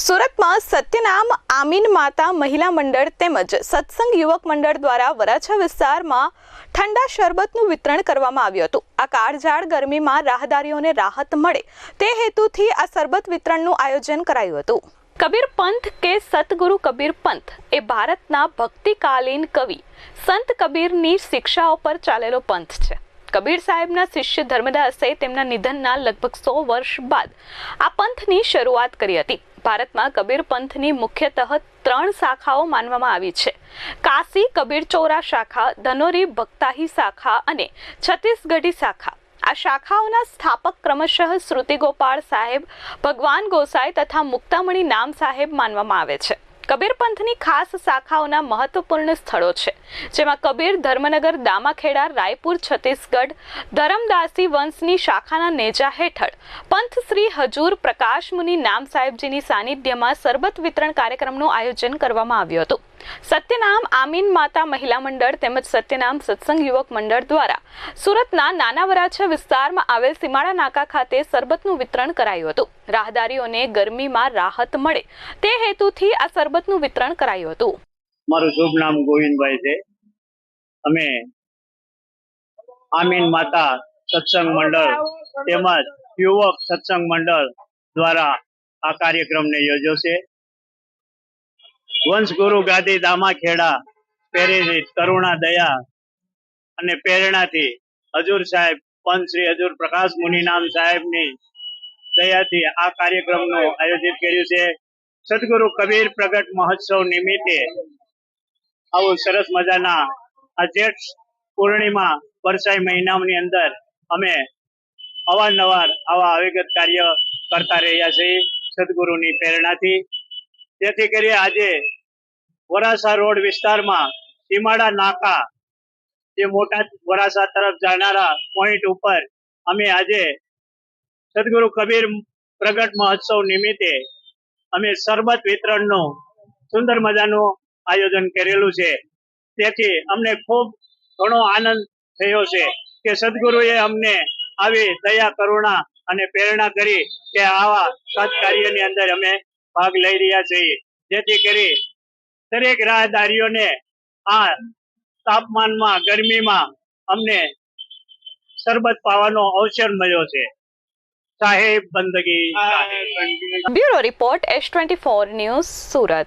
સુરતમાં સત્યનામ આમીન માતા મહિલા મંડળ તેમજ સત્સંગ યુવક મંડળ દ્વારા વરાછા વિસ્તારમાં ઠંડા શરબતનું વિતરણ કરવામાં આવ્યું હતું. આ કાળઝાળ ગરમીમાં રાહદારીઓને રાહત મળે તે હેતુથી આ શરબત વિતરણનું આયોજન કરાયું હતું. કબીર પંથ કે સતગુરુ કબીર પંથ એ ભારતના ભક્તિકાલીન કવિ સંત કબીરની શિક્ષાઓ પર ચાલેલો પંથ છે. કબીર સાહેબના શિષ્ય ધર્મદાસે તેમના નિધનના લગભગ સો વર્ષ બાદ આ પંથની શરૂઆત કરી હતી. ભારતમાં કબીર પંથની મુખ્યતઃ ત્રણ શાખાઓ માનવામાં આવી છે. કાશી કબીર ચોરા શાખા, ધનોરી ભક્તાહી શાખા અને છત્તીસગઢી શાખા. આ શાખાઓના સ્થાપક ક્રમશઃ શ્રુતિ ગોપાળ સાહેબ, ભગવાન ગોસાઈ તથા મુક્તામણી નામ સાહેબ માનવામાં આવે છે. કબીર પંથની ખાસ શાખાઓના મહત્વપૂર્ણ સ્થળો છે, જેમાં કબીર ધર્મનગર, દામાખેડા, રાયપુર, છત્તીસગઢ, ધરમદાસી વંશની શાખાના નેજા હેઠળ પંથ શ્રી હજૂર પ્રકાશ મુનિ નામ સાહેબજીની સાનિધ્યમાં સરબત વિતરણ કાર્યક્રમનું આયોજન કરવામાં આવ્યું હતું. સત્યનામ આમીન માતા મહિલા મંડળ તેમજ સત્યનામ સત્સંગ યુવક મંડળ દ્વારા સુરતના નાના વરાછા વિસ્તારમાં આવેલ સીમાડા નાકા ખાતે સરબતનું વિતરણ કરાયું હતું. રાહદારીઓને ગરમીમાં રાહત મળે તે હેતુથી આ સરબતનું વિતરણ કરાયું હતું. મારું શુભ નામ ગોવિંદભાઈ છે. અમે આમીન માતા સત્સંગ મંડળ તેમજ યુવક સત્સંગ મંડળ દ્વારા આ કાર્યક્રમને યોજ્યો છે. વંશ ગુરુ ગાદી દામાખેડા પ્રેરિત કરુણા દયા અને પ્રેરણાથી હજુર સાહેબ, પંચ શ્રી હજુર પ્રકાશ મુનિનામ સાહેબની દયાથી આ કાર્યક્રમનું આયોજિત કર્યું છે. સદગુરુ કબીર પ્રગટ મહોત્સવ નિમિત્તે આવું સરસ મજાના આ જેઠ પૂર્ણિમા વરસાઈ મહિનાની અંદર અમે અવારનવાર આવા અવિગત કાર્ય કરતા રહ્યા છીએ સદગુરુની પ્રેરણાથી. જેથી કરી આજે વરાસા રોડ વિસ્તારમાં સીમાડા નાકા જે મોટા વરાસા તરફ જાનારા પોઈન્ટ ઉપર અમે આજે સદગુરુ કબીર પ્રગટ મહોત્સવ નિમિત્તે અમે સરબત વિતરણનું સુંદર મજાનું આયોજન કરેલું છે. તેથી અમને ખૂબ ઘણો આનંદ થયો છે કે સદગુરુએ અમને આવી દયા, કરુણા અને પ્રેરણા કરી કે આવા સત્કાર્યની અંદર અમે ભાગ લઈ રહ્યા છીએ જેથી કરી દરેક રાહદારીઓને આ તાપમાનમાં, ગરમીમાં અમને શરબત પાવાનો અવસર મળ્યો છે. સાહેબ, બંદગી. Bureau report S twenty four news Surat.